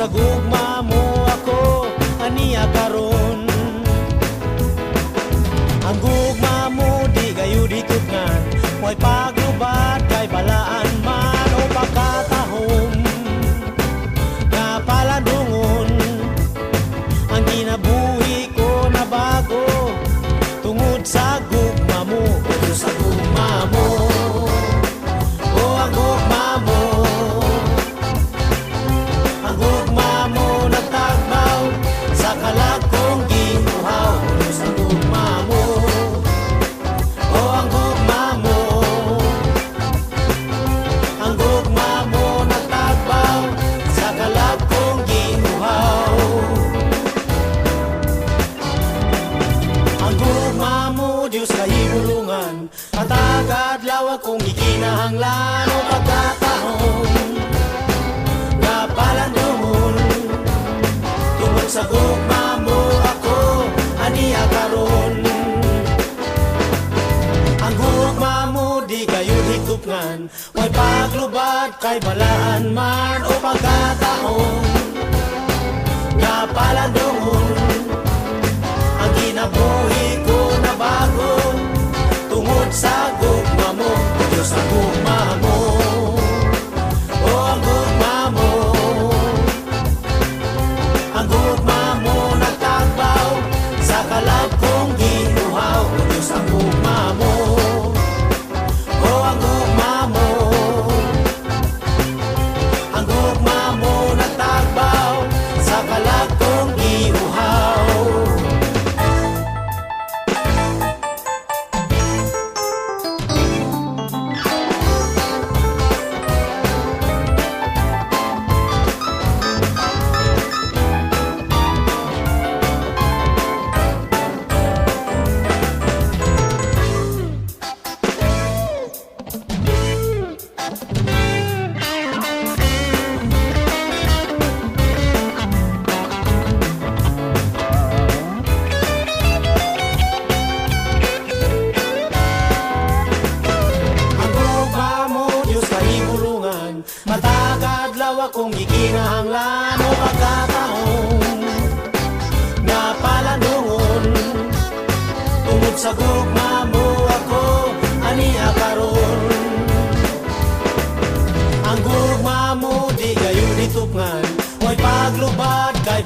sa gugma. sa gugma ako aniya karon ang gugma mo di kayo hitupngan way paglubad kay balaan man o pagkataon. Nga pala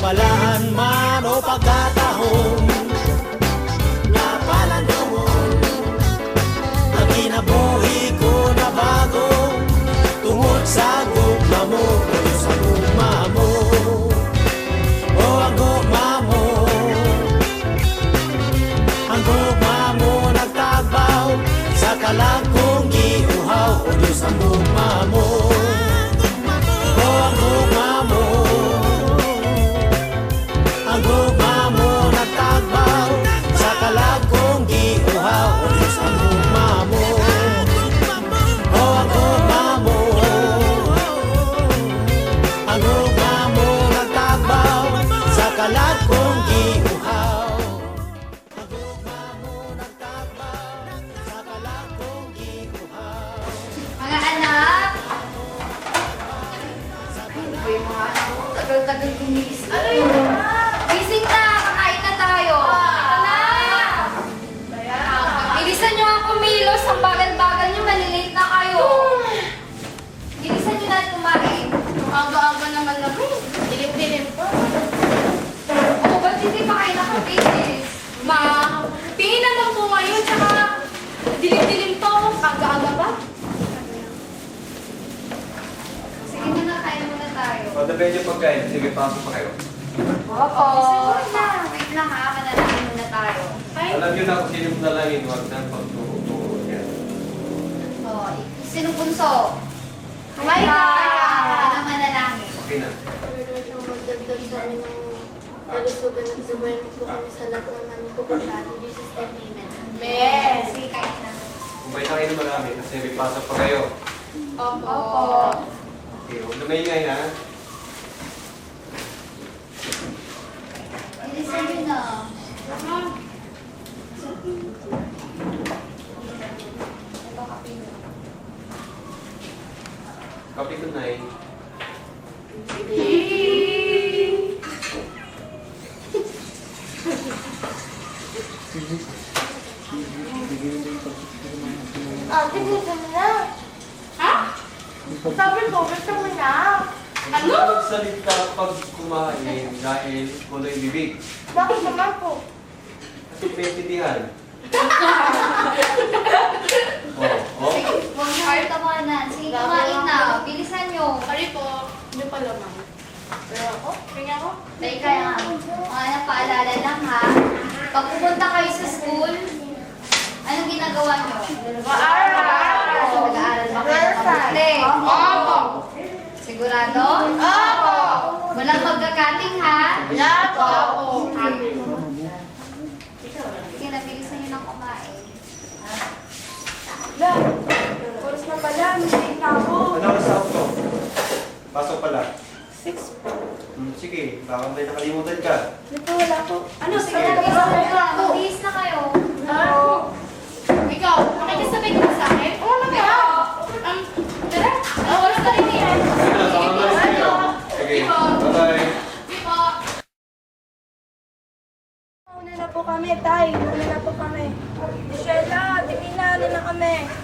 pagbalaan man o pagkat tagal kong Tabi niyo pagkain. Sige, pasok pa kayo. Oo. Wait lang, wait lang ha. Manalangin muna tayo. Alam niyo na kung sino mo nalangin. Huwag na pagturo-turo yan. Oo. Oh, sino punso? Hi, ka! Ano manalangin? Okay na. Magdagdag sa amin ng kalusugan at sabayan po kami sa lahat ng namin po kung saan. Jesus, amen. Amen! Sige, kain na. Kumain na kayo marami kasi may pasok pa kayo. Opo. Okay, huwag na maingay ha. Eh. Ate, gusto mo na. Ha? Sabi ko, gusto mo na. Ano? Magsalita pag kumain dahil kulay bibig. Bakit naman po? Kasi pintindihan. oh, oh. Sige, huwag na kayo tawanan. Sige, kumain na. Bilisan nyo. Sorry po, hindi pa lamang. Pero ako, kaya ako. Teka lang. Mga paalala lang ha. Pag pupunta kayo sa school, anong ginagawa nyo? Maaral. Nag-aaral ba kayo ng mabuti? Opo. Sigurado? Opo. Walang magkakating ha? Wala po. Sige, nabilisan nyo ng kumain. Wala. Oras na pala, hindi na ako. Ano oras sa auto? Pasok pala. Six po. Hmm, sige, baka may nakalimutan ka. Hindi po, wala po. Ano, sige, Sige. nabilisan na kayo. Magbihis na kayo. Ano? Ikaw, makikisabay ka sa akin? Oo naman. Um, tara. Oh, wala ka rin yan. Sige na, kayo. Bye-bye. Una na po kami, tay. Una na po kami. Michelle, tingin na na kami.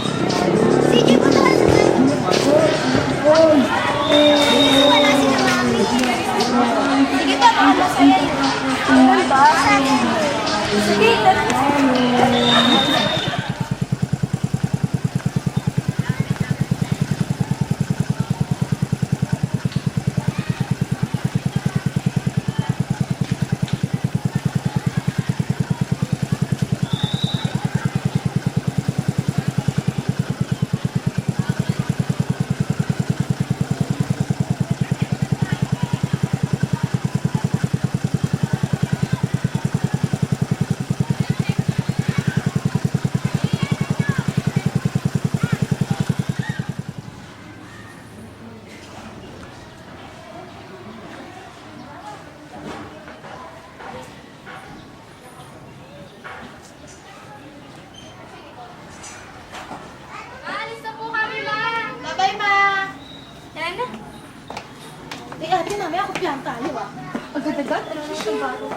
piyan tayo, ah. Agad-agad? Ano na ito bago?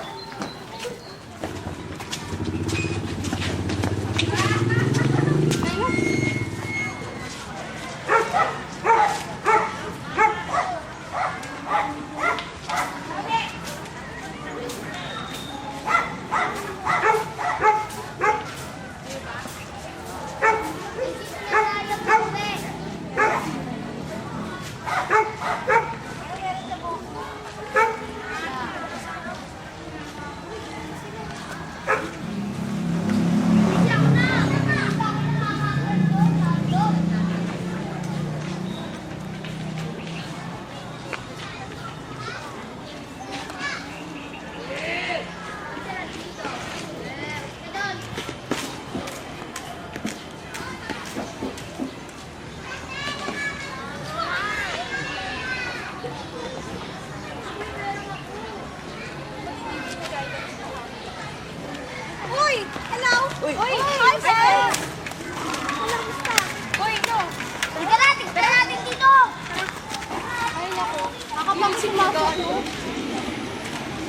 Uy! Hello! Uy! Uy! Hi, friends! Hello, musta? Uy, no! Tignan natin! Tignan natin dito! Ay, naku. Nakapangsin mo ako.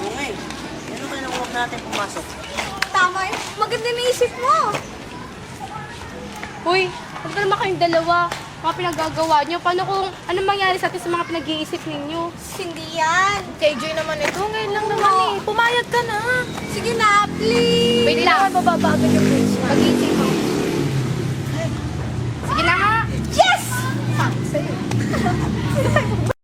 Oo nga eh. Ano kaya nang huwag natin pumasok? Tama yun. Maganda na isip mo. Uy, huwag na naman kayong dalawa. Mga pinagagawa niyo. Paano kung ano mangyari sa atin sa mga pinag-iisip ninyo? Hindi yan. KJ naman ito. Ngayon lang naman eh. Pumayag ka na. Sige na, please. Wait lang. Mababagal yung grades mo. Mag-iisip ako. Sige na nga. Yes! Sabi sa'yo.